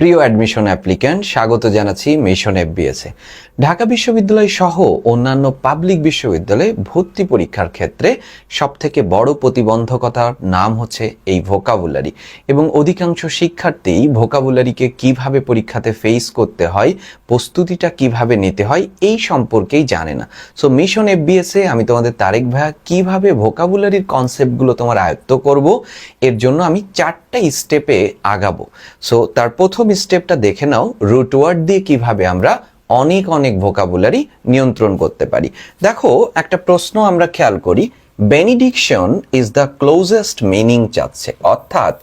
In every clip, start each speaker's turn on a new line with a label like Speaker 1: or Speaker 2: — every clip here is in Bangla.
Speaker 1: প্রিয় অ্যাডমিশন অ্যাপ্লিক্যান্ট স্বাগত জানাচ্ছি মিশন এফবিএসে ঢাকা বিশ্ববিদ্যালয় সহ অন্যান্য পাবলিক বিশ্ববিদ্যালয়ে ভর্তি পরীক্ষার ক্ষেত্রে সবথেকে বড় প্রতিবন্ধকতার নাম হচ্ছে এই ভোকাবুলারি এবং অধিকাংশ শিক্ষার্থী ভোকাবুলারিকে কীভাবে পরীক্ষাতে ফেস করতে হয়, প্রস্তুতিটা কীভাবে নিতে হয়, এই সম্পর্কেই জানে না। সো মিশন এফবিএসে আমি তোমাদের তারেক ভাইয়া কীভাবে ভোকাবুলারির কনসেপ্টগুলো তোমার আয়ত্ত করব, এর জন্য আমি চারটা স্টেপে আগাবো। সো তার প্রথম স্টেপটা দেখে নাও রুট ওয়ার্ড দিয়ে কীভাবে আমরা অনেক অনেক ভোকাবুলারি নিয়ন্ত্রণ করতে পারি। দেখো, একটা প্রশ্ন আমরা খেয়াল করি benediction is the closest meaning চাচ্ছে। অর্থাৎ,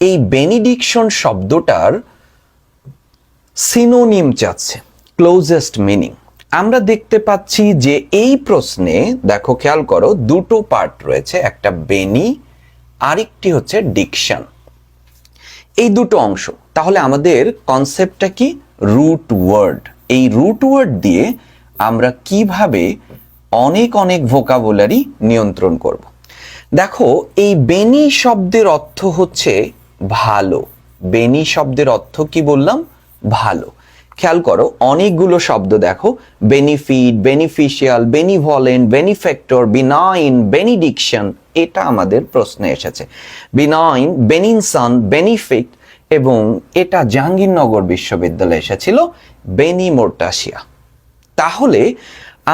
Speaker 1: এই বেনিডিকশন শব্দটার সিনোনিম চাচ্ছে ক্লোজেস্ট মিনিং আমরা দেখতে পাচ্ছি যে এই প্রশ্নে, দেখো, খেয়াল করো, দুটো পার্ট রয়েছে, একটা বেনি আরেকটি হচ্ছে ডিকশন এই দুটো অংশ। তাহলে আমাদের কনসেপ্টটা কি? রুট ওয়ার্ড এই রুট ওয়ার্ড দিয়ে আমরা কীভাবে অনেক অনেক ভোকাবুলারি নিয়ন্ত্রণ করব। দেখো, এই বেনি শব্দের অর্থ হচ্ছে ভালো। বেনি শব্দের অর্থ কি বললাম? ভালো। খেয়াল করো, অনেকগুলো শব্দ দেখো benefit beneficial benevolent benefactor benign benediction এটা আমাদের প্রশ্নে এসেছে। বিনাইন বেনিনসন বেনিফিট এবং এটা জাহাঙ্গীরনগর বিশ্ববিদ্যালয়ে এসেছিল বেনিমোর্টাসিয়া তাহলে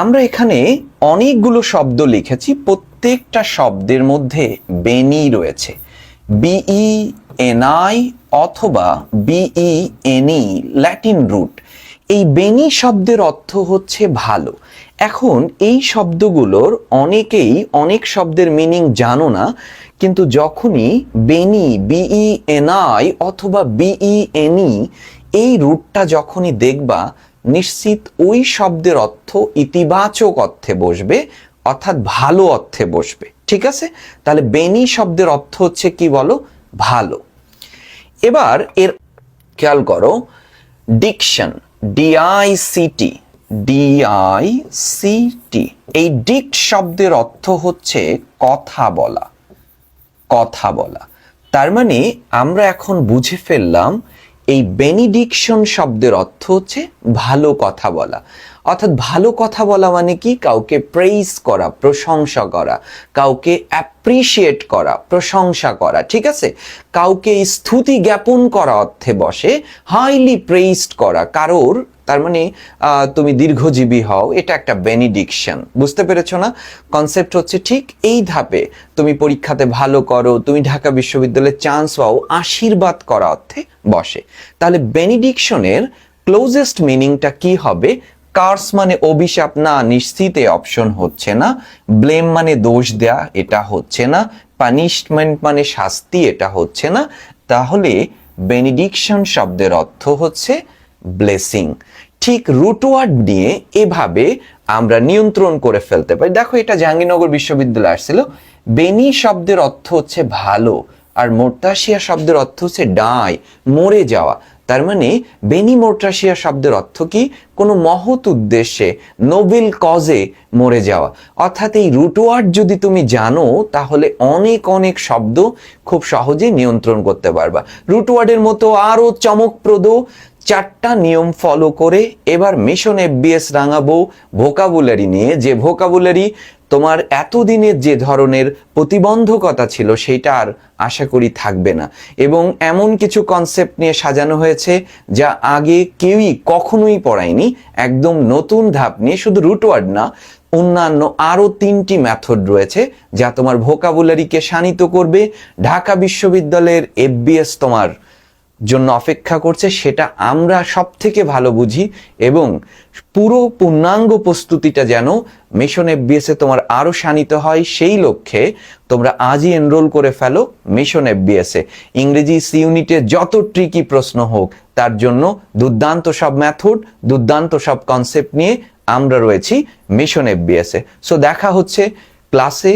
Speaker 1: আমরা এখানে অনেকগুলো শব্দ লিখেছি, প্রত্যেকটা শব্দের মধ্যে বেনি রয়েছে। বিই এনআই অথবা B E N E Latin root, এই বেনি শব্দের অর্থ হচ্ছে ভালো। এখন এই শব্দগুলোর অনেকেই অনেক শব্দের মিনিং জানো না, কিন্তু যখনই bene B E N I অথবা বিই এনই এই রুটটা যখনই দেখবা, নিশ্চিত ওই শব্দের অর্থ ইতিবাচক অর্থে বসবে, অর্থাৎ ভালো অর্থে বসবে। ঠিক আছে? তাহলে বেনি শব্দের অর্থ হচ্ছে কি বলো? ভালো। এবার এর খেয়াল করো ডিকশন ডিআইসিটি ডিআইসিটি এই ডিক শব্দের অর্থ হচ্ছে কথা বলা কথা বলা। তার মানে আমরা এখন বুঝে ফেললাম এই বেনিডিকশন শব্দের অর্থ হচ্ছে ভালো কথা বলা। অর্থাৎ ভালো কথা বলা মানে কি? কাউকে প্রেইস করা, প্রশংসা করা, কাউকে অ্যাপ্রিসিয়েট করা, প্রশংসা করা, ঠিক আছে? কাউকে স্তুতি জ্ঞাপন করা অর্থে বসে হাইলি প্রেইজড করা, কারোর তার মানে তুমি দীর্ঘজীবী হও, এটা একটা বেনিডিকশন বুঝতে পেরেছ না? কনসেপ্ট হচ্ছে ঠিক এই ধাপে, তুমি পরীক্ষাতে ভালো করো, তুমি ঢাকা বিশ্ববিদ্যালয়ে চান্স পাও, আশীর্বাদ করা অর্থে বসে। তাহলে বেনিডিকশনের ক্লোজেস্ট মিনিংটা কি হবে? কার্স মানে অভিশাপ না, নিশ্চিত অপশন হচ্ছে না। ব্লেম মানে দোষ দেয়া, এটা হচ্ছে না। পানিশমেন্ট মানে শাস্তি, এটা হচ্ছে না। তাহলে বেনিডিকশন শব্দের অর্থ হচ্ছে ব্লেসিং ঠিক রুটওয়ার্ড নিয়ে এভাবে আমরা নিয়ন্ত্রণ করে ফেলতে পারি। দেখো, এটা জাহাঙ্গীরনগর বিশ্ববিদ্যালয়ে আসছিল। বেনি শব্দের অর্থ হচ্ছে ভালো আর মোর্তাশিয়া শব্দের অর্থ হচ্ছে ডাই মরে যাওয়া। তার মানে বেনি মোর্টাসিয়া শব্দের অর্থ কি? কোনো মহৎ উদ্দেশ্যে, নোবেল কজে মরে যাওয়া। অর্থাৎ এই রুটওয়ার্ড যদি তুমি জানো, তাহলে অনেক অনেক শব্দ খুব সহজে নিয়ন্ত্রণ করতে পারবা। রুটওয়ার্ডের মতো আরও চমকপ্রদ চারটা নিয়ম ফলো করে এবার মিশন এফবিএস রাঙাবো ভোকাবুলারি নিয়ে। যে ভোকাবুলারি তোমার এতদিনের যে ধরনের প্রতিবন্ধকতা ছিল সেটা আর আশা করি থাকবে না। এবং এমন কিছু কনসেপ্ট নিয়ে সাজানো হয়েছে যা আগে কেউই কখনোই পড়ায়নি। একদম নতুন ধাপ নিয়ে, শুধু রুটওয়ার্ড না, অন্যান্য আরও তিনটি ম্যাথড রয়েছে যা তোমার ভোকাবুলারিকে শানিত করবে। ঢাকা বিশ্ববিদ্যালয়ের এফবিএস তোমার জন্য অপেক্ষা করছে, সেটা আমরা সব থেকে ভালো বুঝি এবং পুরো পূর্ণাঙ্গ প্রস্তুতিটা যেন মিশন এফবিএসে তোমার আরও শানিত হয়, সেই লক্ষ্যে তোমরা আজই এনরোল করে ফেলো মিশন এফবিএসে ইংরেজি সি ইউনিটে যত ট্রিকি প্রশ্ন হোক, তার জন্য দুর্দান্ত সব মেথড দুর্দান্ত সব কনসেপ্ট নিয়ে আমরা রয়েছি মিশন এফবিএসে সো দেখা হচ্ছে ক্লাসে